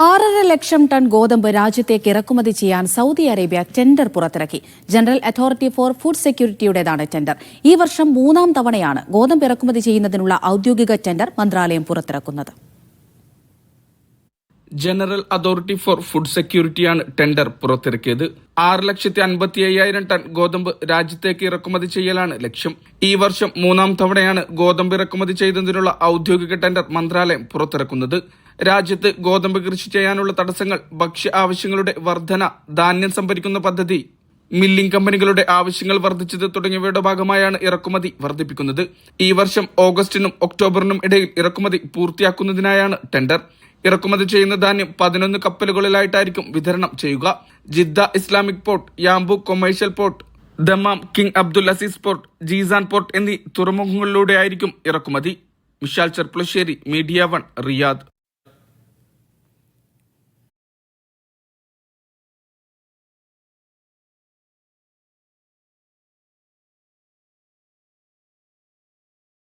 ആറര ലക്ഷം ടൺ ഗോതമ്പ് രാജ്യത്തേക്ക് ഇറക്കുമതി ചെയ്യാൻ സൗദി അറേബ്യ ടെൻഡർ പുറത്തിറക്കി. ജനറൽ അതോറിറ്റി ഫോർ ഫുഡ് സെക്യൂരിറ്റിയുടേതാണ് ടെൻഡർ. ഈ വർഷം മൂന്നാം തവണയാണ് ഗോതമ്പ് ഇറക്കുമതി ചെയ്യുന്നതിനുള്ള ഔദ്യോഗിക ടെൻഡർ മന്ത്രാലയം പുറത്തിറക്കുന്നത്. ജനറൽ അതോറിറ്റി ഫോർ ഫുഡ് സെക്യൂരിറ്റിയാണ് ടെൻഡർ പുറത്തിറക്കിയത്. ആറ് ലക്ഷത്തി അൻപത്തി അയ്യായിരം ടൺ ഗോതമ്പ് രാജ്യത്തേക്ക് ഇറക്കുമതി ചെയ്യലാണ് ലക്ഷ്യം. ഈ വർഷം മൂന്നാം തവണയാണ് ഗോതമ്പ് ഇറക്കുമതി ചെയ്യുന്നതിനുള്ള ഔദ്യോഗിക ടെൻഡർ മന്ത്രാലയം പുറത്തിറക്കുന്നത്. രാജ്യത്ത് ഗോതമ്പ് കൃഷി ചെയ്യാനുള്ള തടസ്സങ്ങൾ ഭക്ഷ്യ ആവശ്യങ്ങളുടെ വർധന ധാന്യം സംഭരിക്കുന്ന പദ്ധതി മില്ലിംഗ് കമ്പനികളുടെ ആവശ്യങ്ങൾ വർദ്ധിച്ചത് തുടങ്ങിയവയുടെ ഭാഗമായാണ് ഇറക്കുമതി വർദ്ധിപ്പിക്കുന്നത്. ഈ വർഷം ഓഗസ്റ്റിനും ഒക്ടോബറിനും ഇടയിൽ ഇറക്കുമതി പൂർത്തിയാക്കുന്നതിനായാണ് ടെൻഡർ. ഇറക്കുമതി ചെയ്യുന്ന ധാന്യം പതിനൊന്ന് കപ്പലുകളിലായിട്ടായിരിക്കും വിതരണം ചെയ്യുക. Jeddah Islamic Port Yanbu Commercial Port Dammam King Abdul Aziz Port Jizan Port എന്നീ തുറമുഖങ്ങളിലൂടെയായിരിക്കും ഇറക്കുമതി. Vishal Cherpulassery Media One Riyadh.